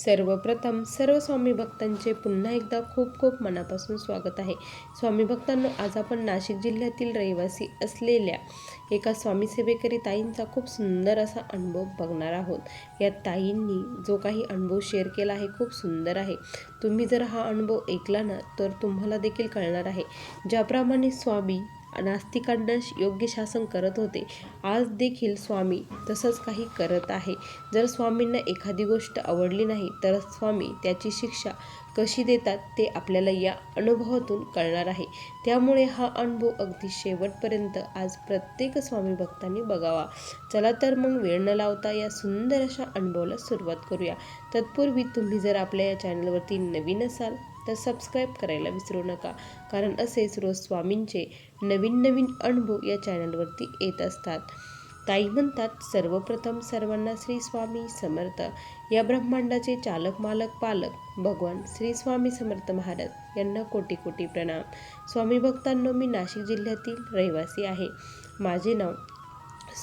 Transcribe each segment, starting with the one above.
सर्वप्रथम सर्व स्वामी भक्तांचे पुन्हा एकदा खूप खूप मनापासून स्वागत आहे. स्वामी भक्तांनो आज आपण नाशिक जिल्ह्यातील रहिवासी असलेल्या एका स्वामीसेवेकरी ताईंचा खूप सुंदर असा अनुभव बघणार आहोत. या ताईंनी जो काही अनुभव शेअर केला आहे खूप सुंदर आहे. तुम्ही जर हा अनुभव ऐकला ना तर तुम्हाला देखील कळणार आहे. ज्याप्रमाणे स्वामी नास्तिकांना योग्य शासन करत होते. आज देखील स्वामी तसंच काही करत आहे. जर स्वामींना एखादी गोष्ट आवडली नाही तर स्वामी त्याची शिक्षा कशी देतात ते आपल्याला या अनुभवातून कळणार आहे. त्यामुळे हा अनुभव अगदी शेवटपर्यंत आज प्रत्येक स्वामी भक्तांनी बघावा. चला तर मग वेळ न लावता या सुंदर अशा अनुभवाला सुरुवात करूया. तत्पूर्वी तुम्ही जर आपल्या या चॅनलवरती नवीन असाल तर सबस्क्राईब करायला विसरू नका. कारण असेच रोज स्वामींचे नवीन नवीन अनुभव या चॅनलवरती येत असतात. ताई म्हणतात सर्वप्रथम सर्वांना श्री स्वामी समर्थ. या ब्रह्मांडाचे चालक मालक पालक भगवान श्री स्वामी समर्थ महाराज यांना कोटी कोटी प्रणाम. स्वामी भक्तांनो मी नाशिक जिल्ह्यातील रहिवासी आहे. माझे नाव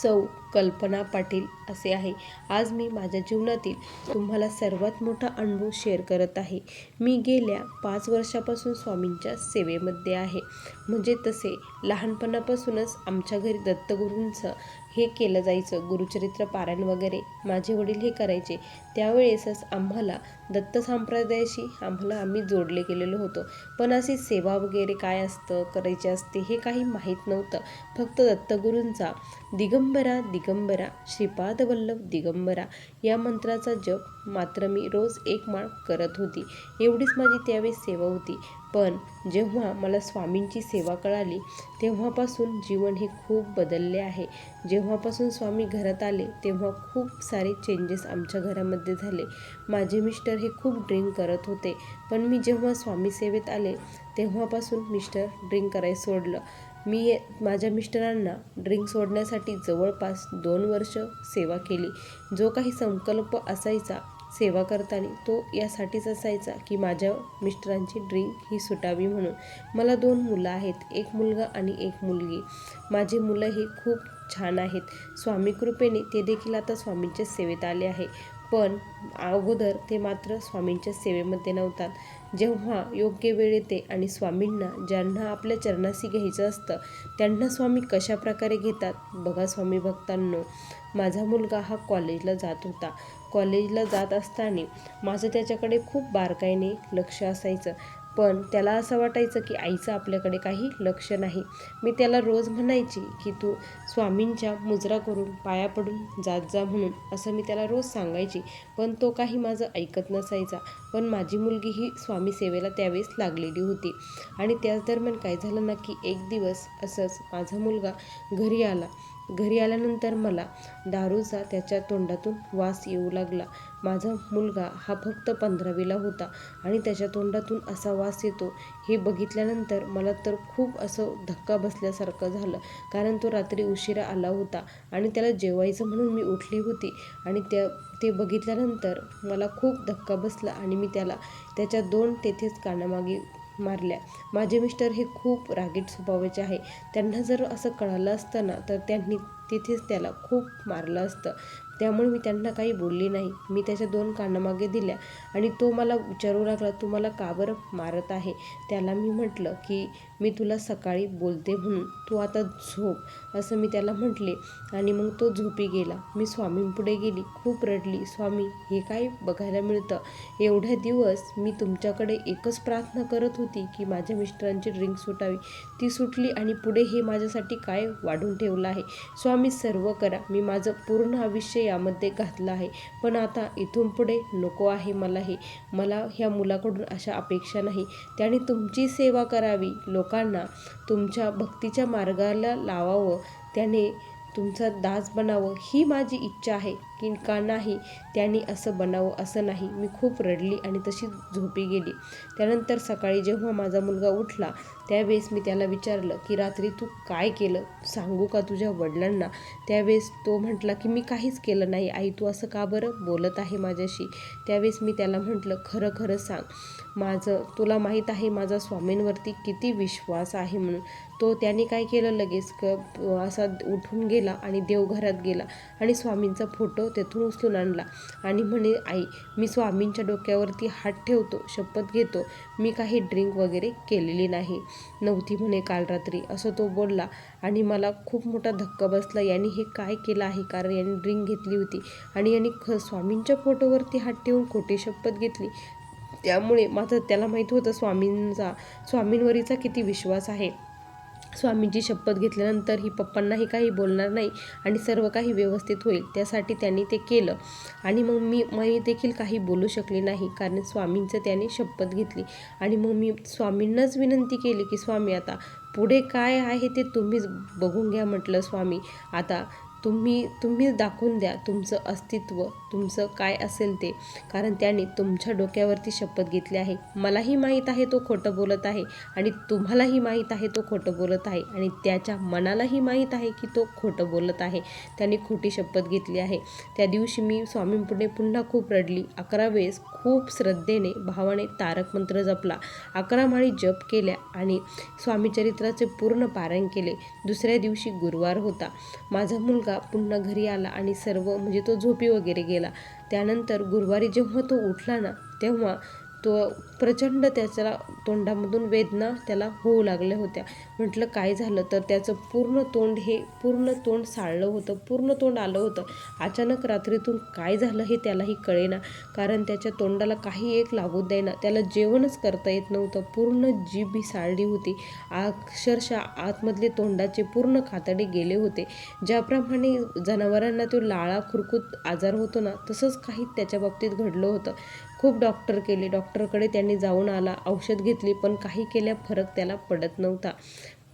सौ कल्पना पाटील असे आहे. आज मी माझ्या जीवनातील तुम्हाला सर्वात मोठा अनुभव शेअर करत आहे. मी गेल्या पाच वर्षापासून स्वामींच्या सेवेमध्ये आहे. म्हणजे तसे लहानपणापासूनच आमच्या घरी दत्तगुरूंचं हे केलं जायचं. गुरुचरित्र पारायण वगैरे माझे वडील हे करायचे. त्यावेळेसच आम्हाला दत्त संप्रदायाशी आम्हाला आम्ही जोडले गेलेलो होतो. पण अशी सेवा वगैरे काय असतं करायचे असते हे काही माहीत नव्हतं. फक्त दत्तगुरूंचा दिगंबरा दिग दिगंबरा श्रीपादवल्लभ दिगंबरा या मंत्राचा जप मात्र मी रोज एक माळ करत होती. एवढीच माझी त्यावेळेस सेवा होती. पण जेव्हा मला स्वामींची सेवा कळाली तेव्हापासून जीवन हे खूप बदलले आहे. जेव्हापासून स्वामी घरात आले तेव्हा खूप सारे चेंजेस आमच्या घरामध्ये झाले. माझे मिस्टर हे खूप ड्रिंक करत होते. पण मी जेव्हा स्वामी सेवेत आले तेव्हापासून मिस्टर ड्रिंक करायला सोडलं. मी माझ्या मिस्टरांना ड्रिंक सोडण्यासाठी जवळपास दोन वर्ष सेवा केली. जो काही संकल्प असायचा सेवा करताना तो यासाठीच असायचा की माझ्या मिस्टरांची ड्रिंक ही सुटावी म्हणून. मला दोन मुलं आहेत एक मुलगा आणि एक मुलगी. माझी मुलं ही खूप छान आहेत. स्वामी कृपेने ते देखील आता स्वामींच्या सेवेत आले आहे. पण अगोदर ते मात्र स्वामींच्या सेवेमध्ये नव्हतात. जेव्हा योग्य वेळ येते आणि स्वामींना ज्यांना आपल्या चरणाशी घ्यायचं असतं त्यांना स्वामी कशा प्रकारे घेतात? बघा स्वामी भक्तांनो माझा मुलगा हा कॉलेजला जात होता. कॉलेजला जात असताना माझं त्याच्याकडे खूप बारकाईने लक्ष असायचं. पण त्याला असं वाटायचं की आईचं आपल्याकडे काही लक्ष नाही. मी त्याला रोज म्हणायची की तू स्वामींच्या मुजरा करून पाया पडून जात जा म्हणून असं मी त्याला रोज सांगायची. पण तो काही माझं ऐकत नसायचा. पण माझी मुलगी ही स्वामी सेवेला त्यावेळेस लागलेली होती. आणि त्याच दरम्यान काय झालं ना की एक दिवस असंच माझा मुलगा घरी आला. घरी आल्यानंतर मला दारूचा त्याच्या तोंडातून वास येऊ लागला. माझा मुलगा हा फक्त पंधरावीला होता आणि त्याच्या तोंडातून असा वास येतो. हे बघितल्यानंतर मला तर खूप असं धक्का बसल्यासारखं झालं. कारण तो रात्री उशिरा आला होता आणि त्याला जेवायचं म्हणून मी उठली होती. आणि त्या ते बघितल्यानंतर मला खूप धक्का बसला आणि मी त्याला त्याच्या दोन तेथेच कानामागे मारल्या. माझे मिस्टर हे खूप रागीट स्वभावाचे आहे. त्यांना जर असं कळालं असतं ना तर त्यांनी तिथेच त्याला खूप मारलं असतं. त्यामुळे मी त्यांना काही बोलली नाही. मी त्याच्या दोन कानामागे दिल्या आणि तो मला विचारू लागला तू मला का बरं मारत आहे? त्याला मी म्हटलं की मी तुला सकाळी बोलते म्हणून. तू आता झोप असं मी त्याला म्हटले आणि मग तो झोपी गेला. मी स्वामींपुढे गेली. खूप रडली. स्वामी हे काय बघायला मिळतं? एवढ्या दिवस मी तुमच्याकडे एकच प्रार्थना करत होती की माझ्या मिस्टरांची ड्रिंक सुटावी. ती सुटली आणि पुढे हे माझ्यासाठी काय वाढून ठेवलं आहे? स्वामी सर्व करा. मी माझं पूर्ण आयुष्य यामध्ये घातलं आहे. पण आता इथून पुढे नको आहे मला हे मला ह्या मुलाकडून अशा अपेक्षा नाही. त्याने तुमची सेवा करावी. लोकांना तुमच्या भक्तीच्या मार्गाला लावावं. त्याने तुमचा दास बनावं ही माझी इच्छा आहे. की का नाही त्यांनी असं बनावं असं नाही. मी खूप रडली आणि तशी झोपी गेली. त्यानंतर सकाळी जेव्हा माझा मुलगा उठला त्यावेळेस मी त्याला विचारलं की रात्री तू काय केलं? सांगू का तुझ्या वडिलांना? त्यावेळेस तो म्हटला की मी काहीच केलं नाही. आई तू असं का बरं बोलत आहे माझ्याशी? त्यावेळेस मी त्याला म्हटलं खरं खरं सांग. माझं तुला माहीत आहे माझा स्वामींवरती किती विश्वास आहे म्हणून. तो त्याने काय केलं लगेच? क असा उठून गेला आणि देवघरात गेला आणि स्वामींचा फोटो तेथून उचलून आणला आणि म्हणे आई मी स्वामींच्या डोक्यावरती हात ठेवतो शपथ घेतो. मी काही ड्रिंक वगैरे केलेली नाही. नव्हती म्हणे काल रात्री. असं तो बोलला आणि मला खूप मोठा धक्का बसला. यांनी हे काय केलं आहे? कारण यांनी ड्रिंक घेतली होती आणि यांनी ख स्वामींच्या फोटोवरती हात ठेवून खोटी शपथ घेतली. त्यामुळे माझं त्याला माहीत होतं स्वामींचा स्वामींवरीचा किती विश्वास आहे. स्वामींची शपथ घेतल्यानंतर ही पप्पांनाही काही बोलणार नाही आणि सर्व काही व्यवस्थित होईल त्यासाठी त्यांनी ते केलं. आणि मग मी मी देखील काही बोलू शकले नाही कारण स्वामींचं त्याने शपथ घेतली. आणि मग मी स्वामींनाच विनंती केली की स्वामी आता पुढे काय आहे ते तुम्हीच बघून घ्या म्हटलं स्वामी. आता तुम्ही तुम्ही दाखवून द्या तुमचं अस्तित्व तुमचं काय असेल ते. कारण त्याने तुमच्या डोक्यावरती शपथ घेतली आहे. मलाही माहीत आहे तो खोटं बोलत आहे आणि तुम्हालाही माहीत आहे तो खोटं बोलत आहे. आणि त्याच्या मनालाही माहीत आहे की तो खोटं बोलत आहे. त्याने खोटी शपथ घेतली आहे. त्या दिवशी मी स्वामींपुढे पुन्हा खूप रडली. अकरा वेळेस खूप श्रद्धेने भावाने तारक मंत्र जपला. अकरा माळी जप केल्या आणि स्वामी चरित्राचे पूर्ण पारायण केले. दुसऱ्या दिवशी गुरुवार होता. माझा मुलगा पुन्हा घरी आला आणि सर्व म्हणजे तो झोपी वगैरे गेला. त्यानंतर गुरुवारी जेव्हा तो उठला ना तेव्हा तो प्रचंड त्याच्या तोंडामधून वेदना त्याला होऊ लागल्या होत्या. म्हटलं काय झालं? तर त्याचं पूर्ण तोंड हे पूर्ण तोंड साळलं होतं पूर्ण तोंड आलं होतं. अचानक रात्रीतून काय झालं हे त्यालाही कळेना कारण त्याच्या तोंडाला काही एक लागू द्यायना त्याला जेवणच करता येत नव्हतं. पूर्ण जीभ ही साळली होती. अक्षरशः आतमधले तोंडाचे पूर्ण खातडे गेले होते. ज्याप्रमाणे जनावरांना तो लाळा खुरकूत आजार होतो ना तसंच काही त्याच्या बाबतीत घडलं होतं. खूप डॉक्टर केले. डॉक्टरकडे त्यांनी जाऊन आला. औषध घेतली पण काही केल्या फरक त्याला पडत नव्हता.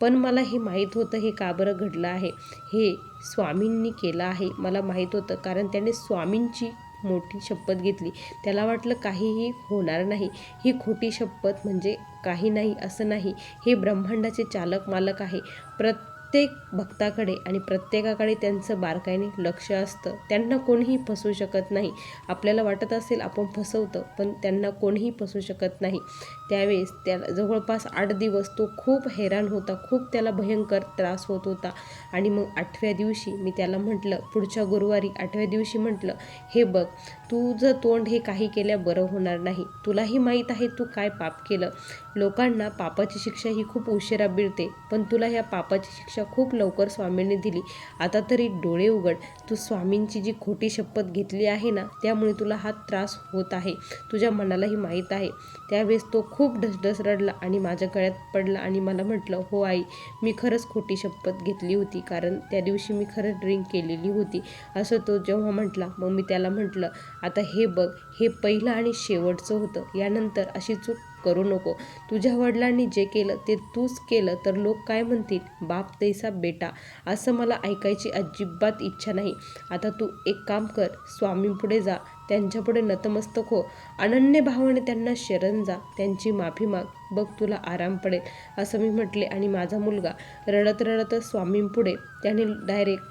पण मला हे माहीत होतं हे का बरं घडलं आहे? हे स्वामींनी केलं आहे मला माहीत होतं. कारण त्याने स्वामींची मोठी शपथ घेतली. त्याला वाटलं काहीही होणार नाही. ही खोटी शपथ म्हणजे काही नाही असं नाही. हे ब्रह्मांडाचे चालक मालक आहे. प्रत प्रत्येक भक्ताकडे आणि प्रत्येकाकडे त्यांचं बारकाईने लक्ष असतं. त्यांना कोणीही फसवू शकत नाही. आपल्याला वाटत असेल आपण फसवतं पण त्यांना कोणीही फसवू शकत नाही. त्यावेळेस त्याला जवळपास आठ दिवस तो खूप हैराण होता खूप त्याला भयंकर त्रास होत होता. आणि मग आठव्या दिवशी मी त्याला म्हटलं पुढच्या गुरुवारी आठव्या दिवशी म्हटलं हे बघ तुझं तोंड हे काही केल्या बरं होणार नाही. तुलाही माहीत आहे तू काय पाप केलं. लोकांना पापाची शिक्षा ही खूप उशिरा मिळते पण तुला ह्या पापाची शिक्षा खूप लवकर स्वामींनी दिली. आता तरी डोळे उघड. तू स्वामींची जी खोटी शपथ घेतली आहे ना त्यामुळे तुला हा त्रास होत आहे. तुझ्या मनालाही माहीत आहे. त्यावेळेस तो खूप ढसढस रडला आणि माझ्या गळ्यात पडला आणि मला म्हटलं हो आई मी खरंच खोटी शपथ घेतली होती कारण त्या दिवशी मी खरंच ड्रिंक केलेली होती. असं तो जेव्हा म्हटला मग मी त्याला म्हटलं आता हे बघ हे पहिलं आणि शेवटचं होतं. यानंतर अशी चूक करू नको. तुझ्या वडिलांनी जे केलं ते तूच केलं तर लोक काय म्हणतील? बाप तैसा बेटा. असं मला ऐकायची अजिबात इच्छा नाही. आता तू एक काम कर. स्वामींपुढे जा. त्यांच्यापुढे नतमस्तक हो. अनन्य भावाने त्यांना शरण जा. त्यांची माफी माग. बघ तुला आराम पडेल. असं मी म्हटले आणि माझा मुलगा रडत रडत स्वामींपुढे. त्याने डायरेक्ट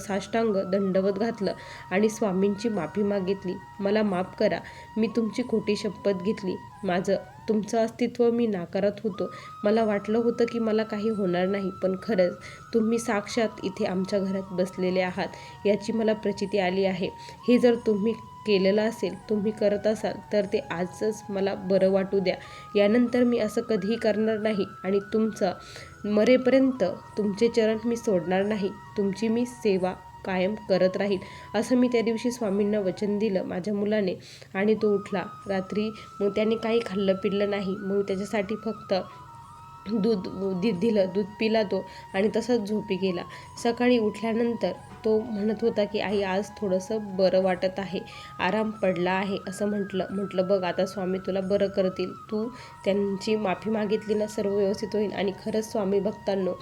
साष्टांग दंडवत घातलं आणि स्वामींची माफी मागितली. मला माफ करा. मी तुमची खोटी शपथ घेतली. माझं तुमचं अस्तित्व मी नाकारत होतो. मला वाटलं होतं की मला काही होणार नाही पण खरंच तुम्ही साक्षात इथे आमच्या घरात बसलेले आहात याची मला प्रचिती आली आहे. हे जर तुम्ही केलेलं असेल तुम्ही करत असाल तर ते आजच मला बरं वाटू द्या. यानंतर मी असं कधीही करणार नाही आणि तुमचं मरेपर्यंत तुमचे चरण मी सोडणार नाही तुमची मी सेवा कायम करत राहील असं मी त्या दिवशी स्वामींना वचन दिलं माझ्या मुलाने. आणि तो उठला. रात्री मग त्याने काही खाल्लं पिल्लं नाही. मग त्याच्यासाठी फक्त दूध दिलं दूध पिला तो आणि तसाच झोपी गेला. सकाळी उठल्यानंतर तो म्हणत होता की आई आज थोडंसं बरं वाटत आहे. आराम पडला आहे. असं म्हटलं म्हटलं बघ आता स्वामी तुला बरं करतील. तू त्यांची माफी मागितली ना सर्व व्यवस्थित होईल. आणि खरंच स्वामी भक्तांनो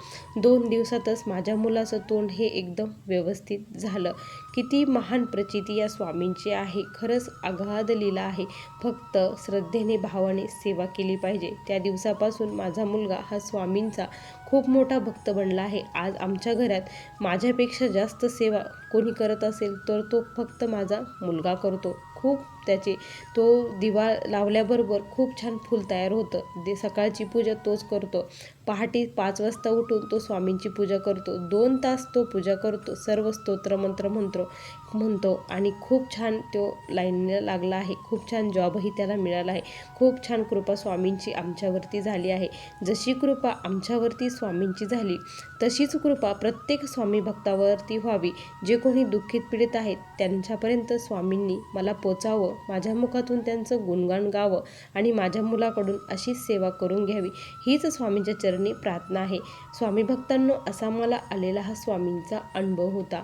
दोन दिवसातच माझ्या मुलाचं तोंड हे एकदम व्यवस्थित झालं. किती महान प्रचिती या स्वामींची आहे. खरंच अगाध लीला आहे. फक्त श्रद्धेने भावाने सेवा केली पाहिजे. त्या दिवसापासून माझा मुलगा हा स्वामींचा खूप मोठा भक्त बनला आहे. आज आमच्या घरात माझ्यापेक्षा जास्त सेवा कोणी करत असेल तर तो फक्त माझा मुलगा करतो. खूप त्याचे तो दिवा लावल्याबरोबर खूप छान फूल तयार होतं. दे सकाळची पूजा तोच करतो. पहाटे पाच वाजता उठून तो स्वामींची पूजा करतो. दोन तास तो पूजा करतो. सर्व स्तोत्र मंत्र म्हणतो म्हणतो. आणि खूप छान तो लाईनला लागला आहे. खूप छान जॉबही त्याला मिळाला आहे. खूप छान कृपा स्वामींची आमच्यावरती झाली आहे. जशी कृपा आमच्यावरती स्वामींची झाली तशीच कृपा प्रत्येक स्वामी भक्तावरती व्हावी. जे कोणी दुःखित पीडित आहेत त्यांच्यापर्यंत स्वामींनी मला पोचावं माझ्या मुखातून त्यांचं गुणगान गावं आणि माझ्या मुलाकडून अशीच सेवा करून घ्यावी. हीच स्वामींच्या चरणी प्रार्थना आहे. स्वामी भक्तांनो असा मला आलेला हा स्वामींचा अनुभव होता.